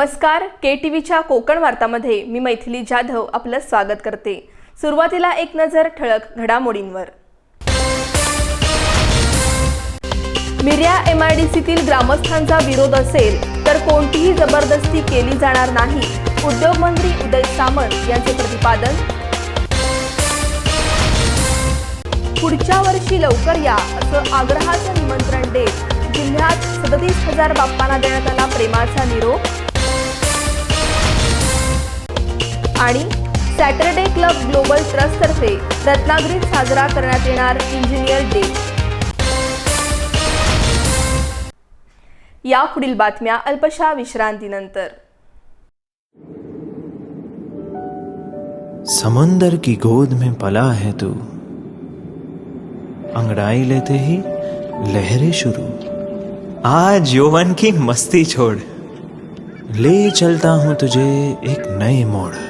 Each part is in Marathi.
नमस्कार के टी व्हीच्या कोकण वार्तामध्ये मी मैथिली जाधव आपलं स्वागत करते. सुरुवातीला एक नजर ठळक घडामोडींवर. मिर्या एम आय डी सीतील ग्रामस्थांचा विरोध असेल तर कोणतीही जबरदस्ती केली जाणार नाही उद्योगमंत्री उदय सामंत यांचे प्रतिपादन. पुढच्या वर्षी लवकर या असं आग्रहाचं निमंत्रण देत जिल्ह्यात सदतीस हजार बाप्पांना देण्यात आला प्रेमाचा निरोप. आणि सॅटरडे क्लब ग्लोबल ट्रस्टतर्फे रत्नागिरीत साजरा करण्यात येणार इंजिनियर डे. या पुढील बातम्या अल्पशा विश्रांतीनंतर. समंदर की गोद में पला है तू। अंगड़ाई लेते ही लहरें शुरू। आज यौवन की मस्ती छोड़। ले चलता हूं तुझे एक नए मोड़।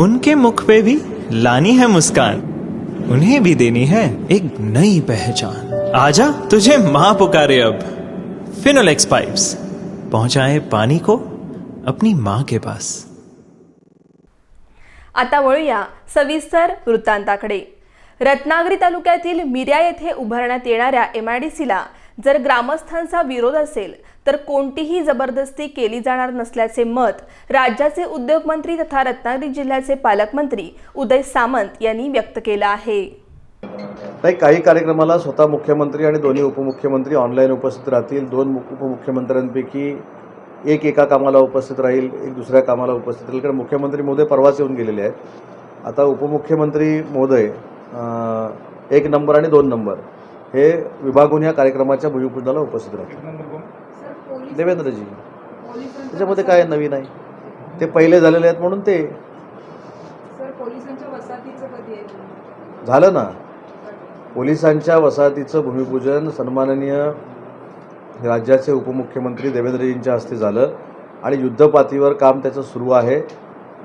उनके मुख पे भी लानी है मुस्कान। उन्हें भी देनी है एक नई पहचान। आजा तुझे मां पुकारे अब। फिनोलेक्स पाइप्स पहुंचाए पानी को अपनी मां के पास। आता वळूया सविस्तर वृत्तांताकडे. रत्नागिरी तालुक्यातील मिर्या येथे उभारण्यात येणाऱ्या एम आय डी सीला जर ग्रामस्थांचा विरोध असेल तर कोणतीही जबरदस्ती केली जाणार नसल्याचे मत राज्याचे उद्योगमंत्री तथा रत्नागिरी जिल्ह्याचे पालकमंत्री उदय सामंत यांनी व्यक्त केलं आहे. नाही काही कार्यक्रमाला स्वतः मुख्यमंत्री आणि दोन्ही उपमुख्यमंत्री ऑनलाईन उपस्थित राहतील. दोन उपमुख्यमंत्र्यांपैकी एक एका कामाला उपस्थित राहील एक दुसऱ्या कामाला उपस्थित राहील. कारण मुख्यमंत्री महोदय परवाच येऊन गेलेले आहेत. आता उपमुख्यमंत्री महोदय एक नंबर आणि दोन नंबर हे विभागून या कार्यक्रमाच्या भूमिपूजनाला उपस्थित राहतील. देवेंद्रजी. त्याच्यामध्ये काय नवीन आहे? ते पहिले झालेले आहेत म्हणून ते झालं ना. पोलिसांच्या वसाहतीचं भूमिपूजन सन्माननीय राज्याचे उपमुख्यमंत्री देवेंद्रजींच्या हस्ते झालं आणि युद्धपातीवर काम त्याचं सुरू आहे.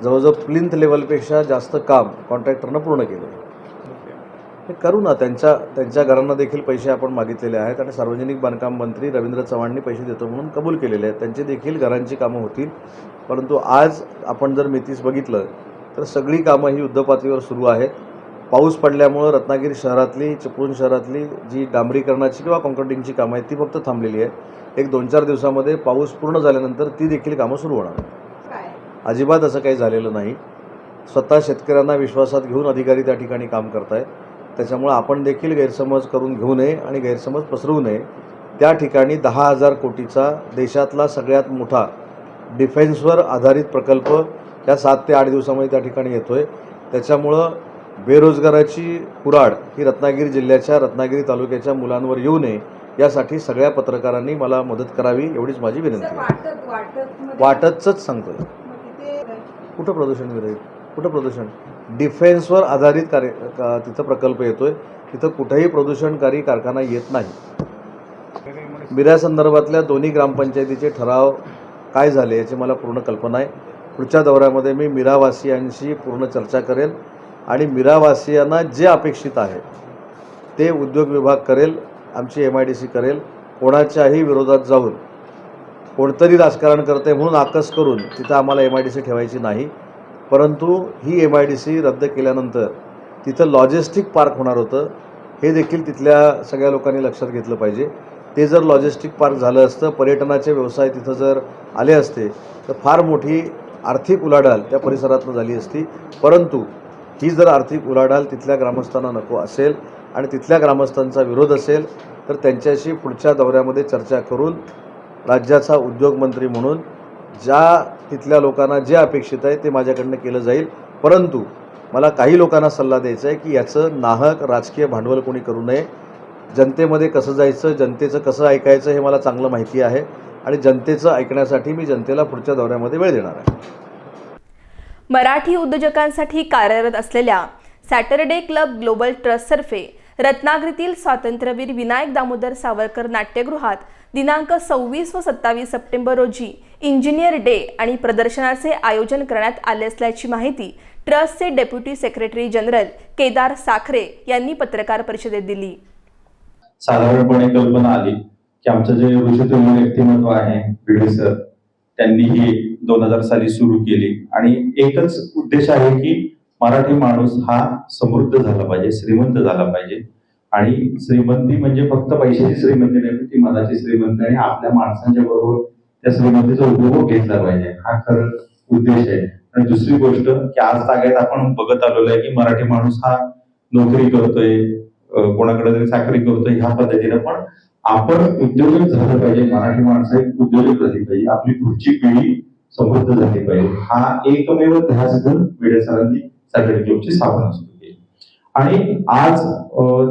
जवळजवळ प्लिंथ लेवलपेक्षा जास्त काम कॉन्ट्रॅक्टरनं पूर्ण केलं हे करू ना. त्यांच्या त्यांच्या घरांना देखील पैसे आपण मागितलेले आहेत आणि सार्वजनिक बांधकाम मंत्री रवींद्र चव्हाणनी पैसे देतो म्हणून कबूल केलेले आहेत. त्यांचे देखील घरांची कामं होतील. परंतु आज आपण जर मितीस बघितलं तर सगळी कामं ही युद्धपातळीवर सुरू आहेत. पाऊस पडल्यामुळं रत्नागिरी शहरातली चिपळूण शहरातली जी डांबरीकरणाची किंवा कॉन्क्रिटिंगची कामं आहेत ती फक्त थांबलेली आहेत. एक दोन चार दिवसामध्ये पाऊस पूर्ण झाल्यानंतर ती देखील कामं सुरू होणार अजिबात असं काही झालेलं नाही. स्वतः शेतकऱ्यांना विश्वासात घेऊन अधिकारी त्या ठिकाणी काम करत आहेत त्याच्यामुळं आपण देखील गैरसमज करून घेऊ नये आणि गैरसमज पसरवू नये. त्या ठिकाणी दहा हजार कोटीचा देशातला सगळ्यात मोठा डिफेन्सवर आधारित प्रकल्प या सात ते आठ दिवसामध्ये त्या ठिकाणी येतो आहे त्याच्यामुळं बेरोजगाराची कुराड ही रत्नागिरी जिल्ह्याच्या रत्नागिरी तालुक्याच्या मुलांवर येऊ नये यासाठी सगळ्या पत्रकारांनी मला मदत करावी एवढीच माझी विनंती आहे. वाटतच तिथे कुठं प्रदूषण विरहित? कुठं प्रदूषण? डिफेन्सवर आधारित कार्य का तिथं प्रकल्प येतोय. तिथं कुठेही प्रदूषणकारी कारखाना येत नाही. मिऱ्या संदर्भातल्या दोन्ही ग्रामपंचायतीचे ठराव काय झाले याची मला पूर्ण कल्पना आहे. पुढच्या दौऱ्यामध्ये मी मिरावासियांशी पूर्ण चर्चा करेल आणि मिरावासियांना जे अपेक्षित आहे ते उद्योग विभाग करेल आमची एम आय डी सी करेल कोणाच्याही विरोधात जाऊन कोणतरी राजकारण करते म्हणून आकस करून तिथं आम्हाला एम आय डी सी ठेवायची नाही. परंतु ही एम आय डी सी रद्द केल्यानंतर तिथं लॉजिस्टिक पार्क होणार होतं. हे देखील तिथल्या सगळ्या लोकांनी लक्षात घेतलं पाहिजे. ते जर लॉजिस्टिक पार्क झालं असतं पर्यटनाचे व्यवसाय तिथं जर आले असते तर फार मोठी आर्थिक उलाढाल त्या परिसरातनं झाली असती. परंतु ही जर आर्थिक उलाढाल तिथल्या ग्रामस्थांना नको असेल आणि तिथल्या ग्रामस्थांचा विरोध असेल तर त्यांच्याशी पुढच्या दौऱ्यामध्ये चर्चा करून राज्याचा उद्योगमंत्री म्हणून ज्या तिथल्या लोकांना जे अपेक्षित आहे ते माझ्याकडनं केलं जाईल. परंतु मला काही लोकांना सल्ला द्यायचा आहे की याचं नाहक राजकीय भांडवल कोणी करू नये. जनतेमध्ये कसं जायचं जनतेचं कसं ऐकायचं हे मला चांगलं माहिती आहे आणि जनतेचं ऐकण्यासाठी मी जनतेला पुढच्या दौऱ्यामध्ये वेळ देणार आहे. मराठी उद्योजकांसाठी कार्यरत असलेल्या सॅटरडे क्लब ग्लोबल ट्रस्टतर्फे रत्नागिरीतील स्वातंत्र्यवीर विनायक दामोदर सावरकर नाट्यगृहात दिनांक सव्वीस व सत्तावीस सप्टेंबर रोजी इंजिनियर डे आणि प्रदर्शनाचे आयोजन करण्यात आले असल्याची माहिती ट्रस्टचे deputy secretary general Kedar Sakhare यांनी पत्रकार परिषदेत दिली. साधारणपणे कल्पना आली की आमचं जे ऋषितुल्य व्यक्तिमत्व आहे भिडे सर त्यांनी ही दोन हजार साली सुरू केली. आणि एकच उद्देश आहे की मराठी माणूस हा समृद्ध झाला पाहिजे श्रीमंत झाला पाहिजे. आणि श्रीमंती म्हणजे फक्त पैशाची श्रीमंती नाही ती मनाची श्रीमंती आणि आपल्या माणसांच्या बरोबर त्या श्रीमंतीचा उपभोग घेतला पाहिजे. हा खरं उद्देश आहे. आणि दुसरी गोष्ट की आज तागायत आपण बघत आलेलो आहे की मराठी माणूस हा नोकरी करतोय कोणाकडे तरी साखरी करतोय ह्या पद्धतीने. पण आपण उद्योजक झालं पाहिजे. मराठी माणसं एक उद्योजक झाली पाहिजे. आपली पुढची पिढी समृद्ध झाली पाहिजे. हा एकमेव ध्यास घेऊन सरांनी सॅटर्डे क्लबची स्थापना असतो. आणि आज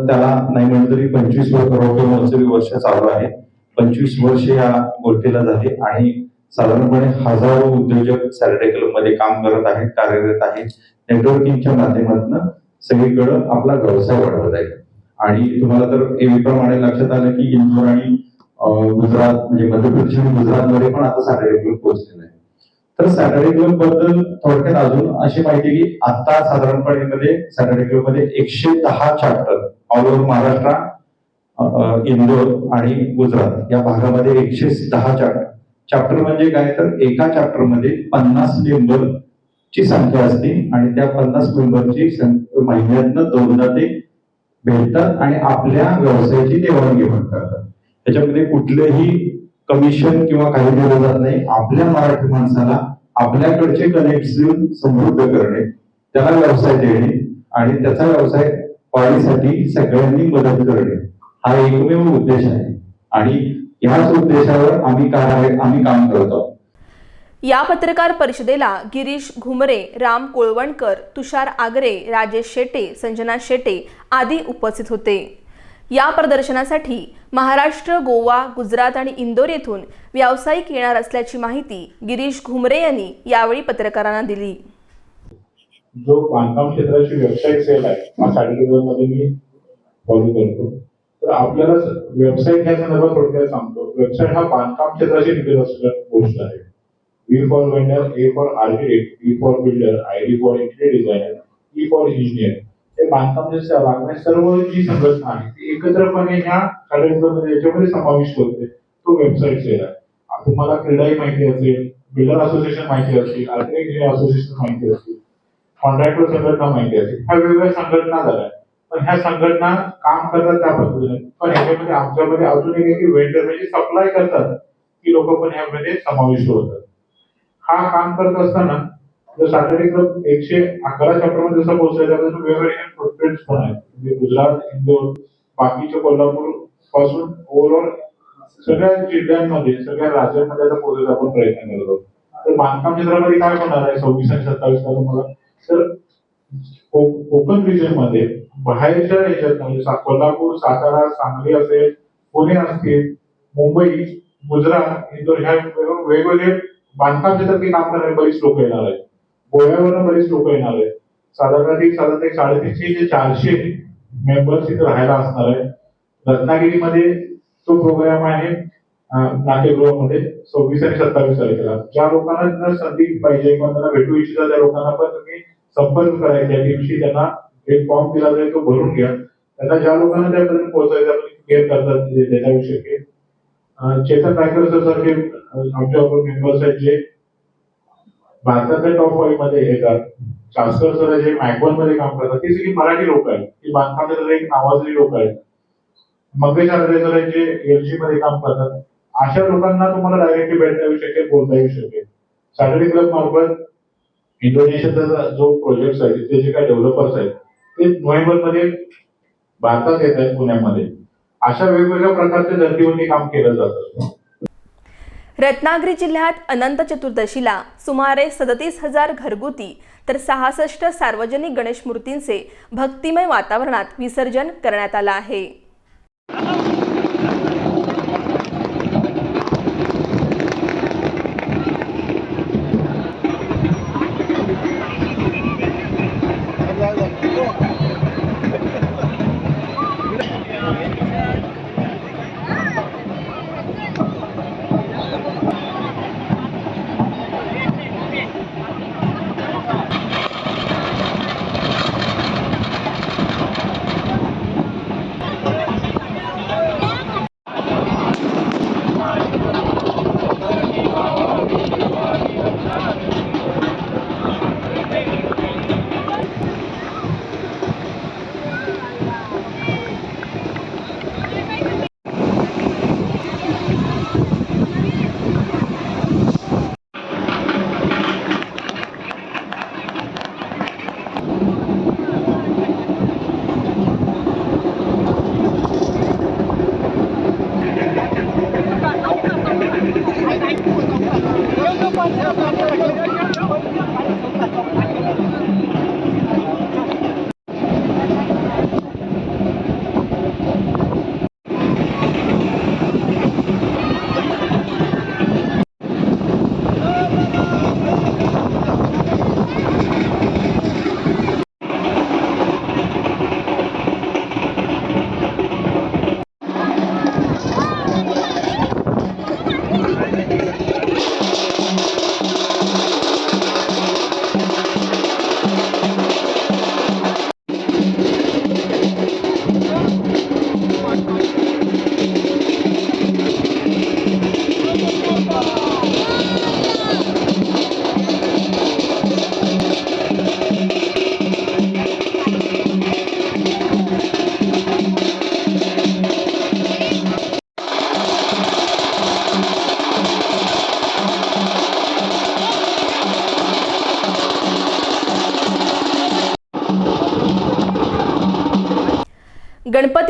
त्याला नाही म्हणलं तरी पंचवीस वर्ष महोत्सवी वर्ष चालू आहे. पंचवीस वर्ष या गोष्टीला झाली आणि साधारणपणे हजारो उद्योजक सॅटर्डे क्लबमध्ये काम करत आहेत कार्यरत आहेत. नेटवर्किंगच्या माध्यमातून सगळीकडं आपला व्यवसाय वाढवत आहे आणि तुम्हाला तर एवीप्रमाणे लक्षात आलं की इंदोर आणि गुजरात म्हणजे मध्य प्रदेश आणि गुजरातमध्ये पण आता सॅटर्डे क्लब पोहोचलेला आहे. तर सॅटर्डे क्लबबद्दल थोडक्यात अजून अशी माहिती की आता साधारणपणे मध्ये सॅटर्डे क्लबमध्ये एकशे दहा chapter all over Maharashtra Indore आणि गुजरात या भागामध्ये एकशे दहा चॅप्टर चॅप्टर म्हणजे काय? तर एका चॅप्टरमध्ये पन्नास मेंबर ची संख्या असते आणि त्या पन्नास मेंबरची महिन्यातनं दोनदा ते भेटतात आणि आपल्या व्यवसायाची देवाणघेवाण करतात. त्याच्यामध्ये कुठलेही कमिशन किंवा काही दिलं जात नाही आपल्या मराठी माणसाला आपल्याकडचे कनेक्शन समृद्ध करणे त्याला व्यवसाय देणे आणि त्याचा व्यवसाय वाढीसाठी सगळ्यांनी मदत करणे हा एकमेव उद्देश आहे. आणि ह्याच उद्देशावर आम्ही काय आम्ही काम करत आहोत. या पत्रकार परिषदेला गिरीश घुमरे राम कोळवणकर तुषार आगरे राजेश शेटे संजना शेटे आदी उपस्थित होते. या प्रदर्शनासाठी महाराष्ट्र गोवा गुजरात आणि इंदोर येथून व्यावसायिक येणार असल्याची माहिती गिरीश घुमरे यांनी यावेळी पत्रकारांना दिली. जो बांधकाम क्षेत्राची व्यावसायिक सेल आहे हा मध्ये मी फॉलो करतो. तर आपल्याला वेबसाईट ह्या संदर्भात थोडक्यात सांगतो. वेबसाईट हा बांधकाम क्षेत्राशी निगडीत असलेला गोष्ट आहे. B for vendor A for architect B for builder I D for interior designer E for engineer ते बांधकाम जे लागणारी सर्व जी संघटना आहे ती एकत्रपणे ह्या सर्टिफिकेटमध्ये याच्यामध्ये समाविष्ट होते. तो वेबसाईट शेअर आहे. तुम्हाला क्रीडाही माहिती असेल बिल्डर असोसिएशन माहिती असेल आर्किटेक्ट असोसिएशन माहिती असेल कॉन्ट्रॅक्टर संघटना माहिती असेल ह्या वेगवेगळ्या संघटना झाल्या. पण ह्या संघटना काम करतात त्या पद्धतीने. पण ह्याच्यामध्ये आमच्यामध्ये अजून एक आहे की वेंडर म्हणजे सप्लाय करतात. ती लोक पण ह्यामध्ये समाविष्ट होतात. हा काम करत असताना सॅटर्डे क्लब एकशे अकरा चॅप्टरमध्ये जसं पोहोचलाय तसं वेगवेगळे फुटप्रिंट्स पण आहेत. म्हणजे गुजरात इंदोर बाकीच्या कोल्हापूरपासून ओव्हरऑल सगळ्या जिल्ह्यांमध्ये सगळ्या राज्यांमध्ये आता पोहोचायचा आपण प्रयत्न करत आहोत. तर बांधकाम क्षेत्रामध्ये काय होणार आहे? सव्वीस आणि सत्तावीस ला तुम्हाला? तर कोकण रिजनमध्ये बाहेरच्या ह्याच्यात म्हणजे कोल्हापूर सातारा सांगली असेल पुणे असतील मुंबई गुजरात इंदोर ह्या वेगवेगळे बांधकाम क्षेत्रातली काम करणारे बरीच लोक येणार आहेत. गोव्यावरून बरीच लोक येणार आहेत. साधारण एक साधारण एक साडेतीनशे ते चारशे मेंबर्स इथे राहायला असणार आहे रत्नागिरीमध्ये तो प्रोग्राम आहे नाट्यगृहामध्ये सव्वीस आणि सत्तावीस तारखेला. ज्या लोकांना संधी पाहिजे किंवा त्यांना भेटू इच्छिता त्या लोकांना पण तुम्ही संपर्क करायचा त्या दिवशी त्यांना एक फॉर्म दिला जाईल तो भरून घ्या. त्यांना ज्या लोकांना त्यापर्यंत पोहोचायचं आपण करतात देता त्याच्याविषयी शकेल. चेतन नायकर सर सारखे आमच्या मेंबर्स आहेत जे भारताच्या टॉप फाईव्हमध्ये येतात शास्त्र सर जे मॅकबॉनमध्ये काम करतात ती सगळी मराठी लोक आहेत. ती बांधकाम एक नावाजली लोक आहेत. मंगेश आर्य सर जे एलजी मध्ये काम करतात अशा लोकांना तुम्हाला डायरेक्टली भेटता येऊ शकेल बोलता येऊ शकेल. सॅटर्डे क्लब मार्फत इंडोनेशियाचा जो प्रोजेक्ट आहे तिथे जे काही डेव्हलपर्स आहेत ते नोव्हेंबरमध्ये भारतात येत आहेत पुण्यामध्ये. अशा वेगवेगळ्या प्रकारच्या धर्तीवरती काम केलं जातं. रत्नागिरी जिल्ह्यात अनंत चतुर्दशीला सुमारे सदतीस हजार घरगुती तर सहासष्ट सार्वजनिक गणेश मूर्तींचे भक्तिमय वातावरणात विसर्जन करण्यात आलं आहे.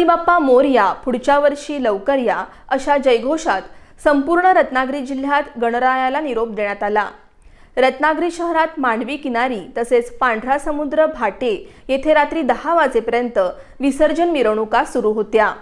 बाप्पा मोरया पुढच्या वर्षी लवकर या अशा जयघोषात संपूर्ण रत्नागिरी जिल्ह्यात गणरायाला निरोप देण्यात आला. रत्नागिरी शहरात मांडवी किनारी तसेच पांढरा समुद्र भाटे येथे रात्री दहा वाजेपर्यंत विसर्जन मिरवणुका सुरू होत्या.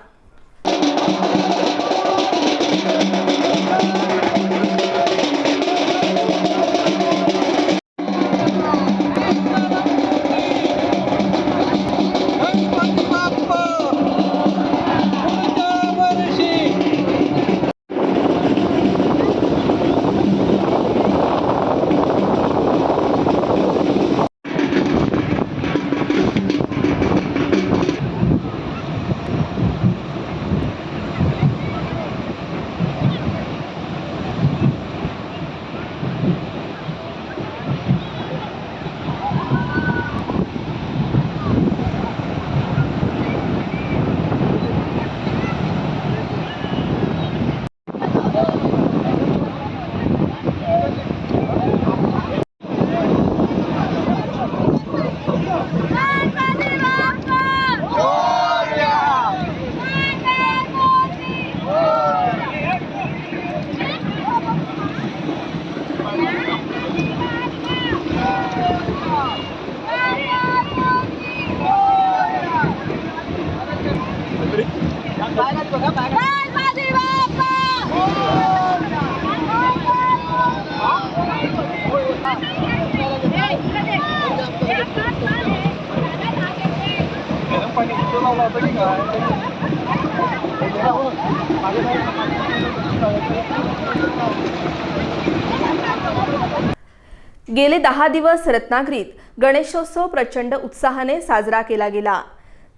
गेले दहा दिवस रत्नागिरीत गणेशोत्सव प्रचंड उत्साहाने साजरा केला गेला.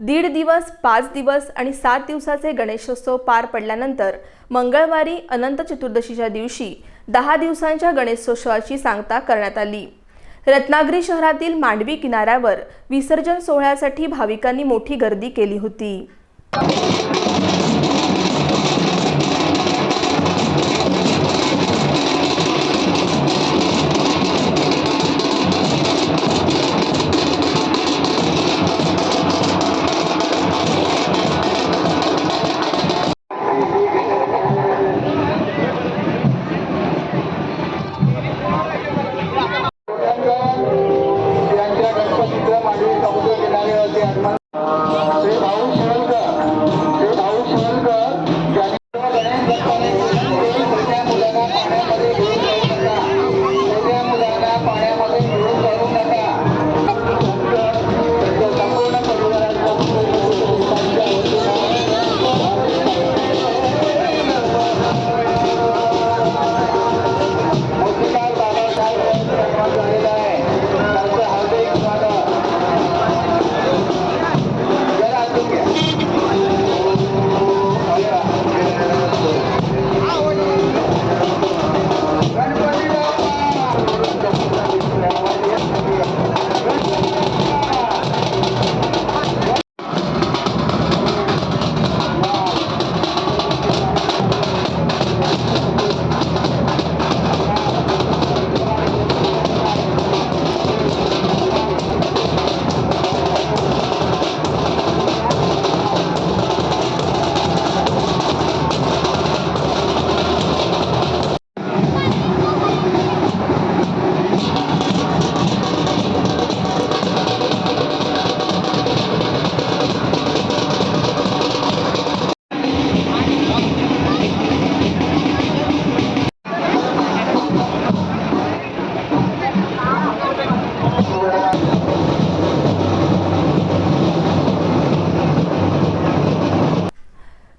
दीड दिवस पाच दिवस आणि सात दिवसाचे गणेशोत्सव पार पडल्यानंतर मंगळवारी अनंत चतुर्दशीच्या दिवशी दहा दिवसांच्या गणेशोत्सवाची सांगता करण्यात आली. रत्नागिरी शहरातील मांडवी किनाऱ्यावर विसर्जन सोहळ्यासाठी भाविकांनी मोठी गर्दी केली होती.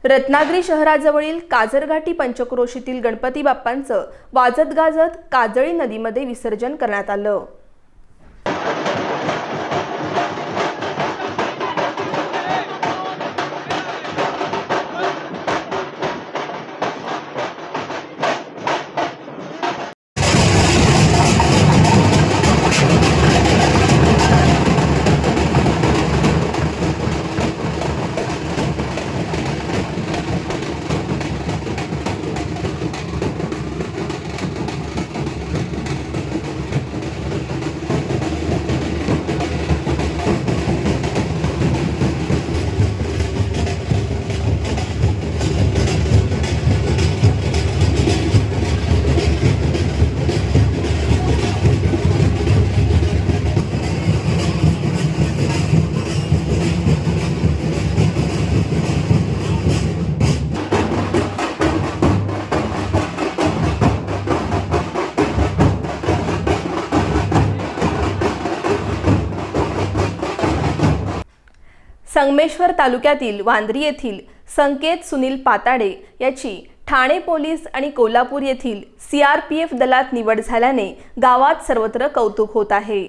रत्नागिरी शहराजवळील काजरघाटी पंचक्रोशीतील गणपती बाप्पांचं वाजत गाजत काजळी नदीमध्ये विसर्जन करण्यात आलं. संगमेश्वर तालुक्यातील वांद्री येथील संकेत सुनील पाताडे याची ठाणे पोलीस आणि कोल्हापूर येथील सी आर पी एफ दलात निवड झाल्याने गावात सर्वत्र कौतुक होत आहे.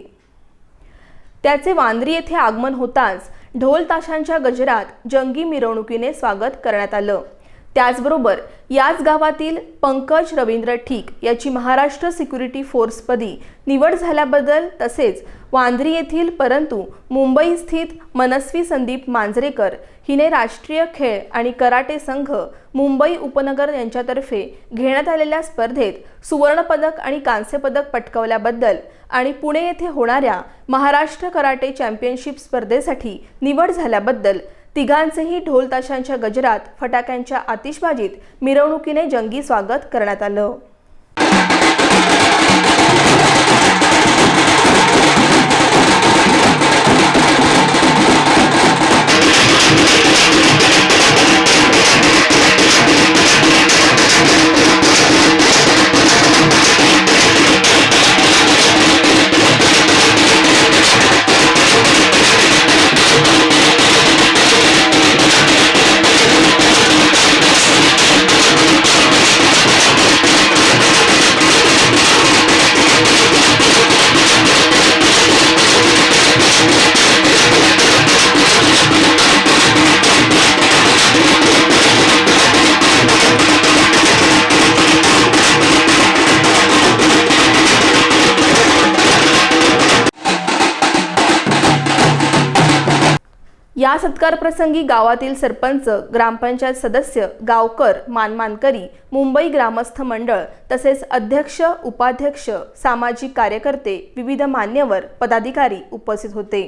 त्याचे वांद्री येथे आगमन होताच ढोल ताशांच्या गजरात जंगी मिरवणुकीने स्वागत करण्यात आलं. त्याचबरोबर याच गावातील पंकज रवींद्र ठीक याची महाराष्ट्र सिक्युरिटी फोर्सपदी निवड झाल्याबद्दल तसेच वांद्री येथील परंतु मुंबई स्थित मनस्वी संदीप मांजरेकर हिने राष्ट्रीय खेळ आणि कराटे संघ मुंबई उपनगर यांच्यातर्फे घेण्यात आलेल्या स्पर्धेत सुवर्णपदक आणि कांस्यपदक पटकावल्याबद्दल आणि पुणे येथे होणाऱ्या महाराष्ट्र कराटे चॅम्पियनशिप स्पर्धेसाठी निवड झाल्याबद्दल तिघांचेही ढोल ताशांच्या गजरात फटाक्यांच्या आतिषबाजीत मिरवणुकीने जंगी स्वागत करण्यात आलं. सत्कार प्रसंगी गावातील सरपंच ग्रामपंचायत सदस्य गावकर मानमानकरी मुंबई ग्रामस्थ मंडळ तसेच अध्यक्ष उपाध्यक्ष सामाजिक कार्यकर्ते विविध मान्यवर पदाधिकारी उपस्थित होते.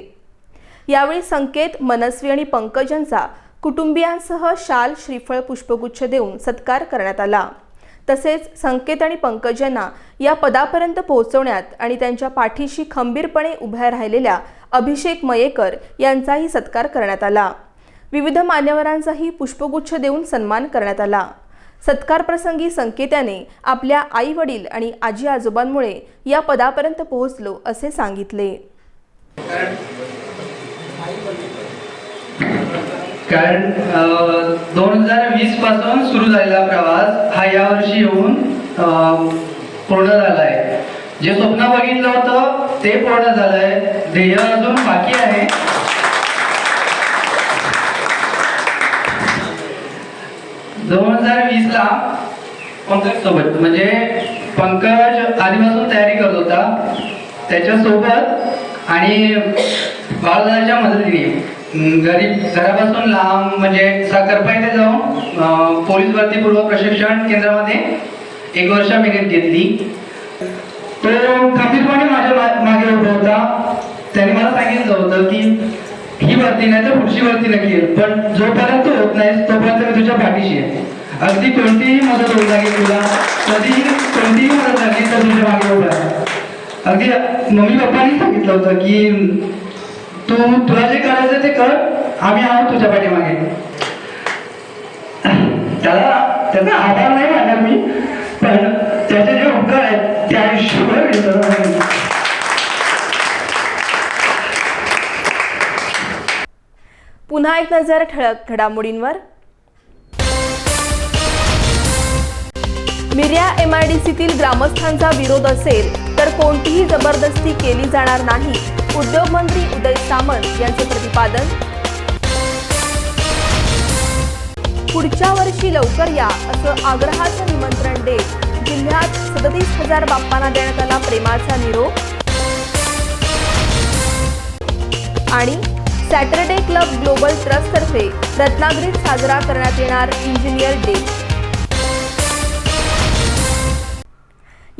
यावेळी संकेत मनस्वी आणि पंकजांचा कुटुंबियांसह शाल श्रीफळ पुष्पगुच्छ देऊन सत्कार करण्यात आला. तसेच संकेत आणि पंकजांना या पदापर्यंत पोहोचवण्यात आणि त्यांच्या पाठीशी खंबीरपणे उभ्या राहिलेल्या अभिषेक मयेकर यांचाही सत्कार करण्यात आला. विविध मान्यवरांचाही पुष्पगुच्छ देऊन सन्मान करण्यात आला. सत्कारप्रसंगी संकेत्याने आपल्या आई वडील आणि आजी आजोबांमुळे या पदापर्यंत पोहोचलो असे सांगितले. कारण दोन हजार वीसपासून सुरू झालेला प्रवास हा यावर्षी येऊन पूर्ण झाला आहे जे स्वप्न बघितलं होतं ते पूर्ण झालंय. ध्येय अजून बाकी आहे. दोन हजार वीस ला पंकज सोबत म्हणजे पंकज आधीपासून तयारी करत होता. त्याच्यासोबत आणि बाळदाच्या मदतीने गरीब घरापासून लांब म्हणजे साखरपाईने जाऊन पोलीस भरती पूर्व प्रशिक्षण केंद्रामध्ये एक वर्ष मेहनत घेतली. तो खंबीरपणे माझ्या मा- मागे उभा होता. त्याने मला सांगितलं होतं की ही भरती नाही तर पुढची भरती नक्की पण जोपर्यंत तू होत नाही तोपर्यंत मी तुझ्या पाठीशी आहे. अगदी कोणतीही मदत होऊ लागेल तुला कधीही कोणतीही मदत लागली तर तुझ्या मागे उभा अगदी मम्मी पप्पानी सांगितलं होतं की तू तुला जे करायचं ते कर. आम्ही आहोत तुझ्या पाठीमागे. त्याला त्याचा आधार नाही मानणार मी पण त्याचे जे उपकार आहेत ते आयुष्यभर विसरणार पुन्हा एक नजर ठळक घडामोडींवर. मिर्या एमआयडीसीतील ग्रामस्थांचा विरोध असेल तर कोणतीही जबरदस्ती केली जाणार नाही. उद्योगमंत्री उदय सामंत यांचे प्रतिपादन. पुढच्या वर्षी लवकर या असं आग्रहाचं निमंत्रण देत जिल्ह्यात सदतीस हजार बाप्पांना देण्यात आला प्रेमाचा निरोप. आणि सॅटरडे क्लब ग्लोबल ट्रस्टतर्फे रत्नागिरीत साजरा करण्यात येणार इंजिनियर डे.